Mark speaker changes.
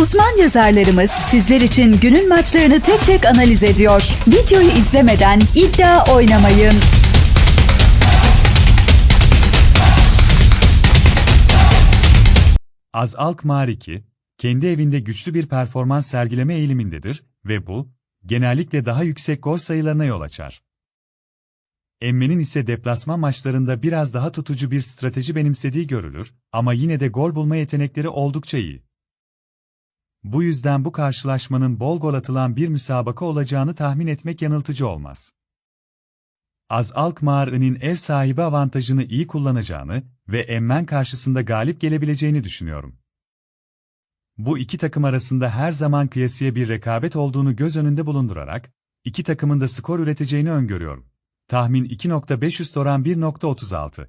Speaker 1: Uzman yazarlarımız sizler için günün maçlarını tek tek analiz ediyor. Videoyu izlemeden iddia oynamayın.
Speaker 2: Az Alkmaar 2, kendi evinde güçlü bir performans sergileme eğilimindedir ve bu, genellikle daha yüksek gol sayılarına yol açar. Emme'nin ise deplasman maçlarında biraz daha tutucu bir strateji benimsediği görülür ama yine de gol bulma yetenekleri oldukça iyi. Bu yüzden bu karşılaşmanın bol gol atılan bir müsabaka olacağını tahmin etmek yanıltıcı olmaz. Az Alkmaar'ın ev sahibi avantajını iyi kullanacağını ve Emmen karşısında galip gelebileceğini düşünüyorum. Bu iki takım arasında her zaman kıyasıya bir rekabet olduğunu göz önünde bulundurarak, iki takımın da skor üreteceğini öngörüyorum. Tahmin 2.5 üst oran 1.36.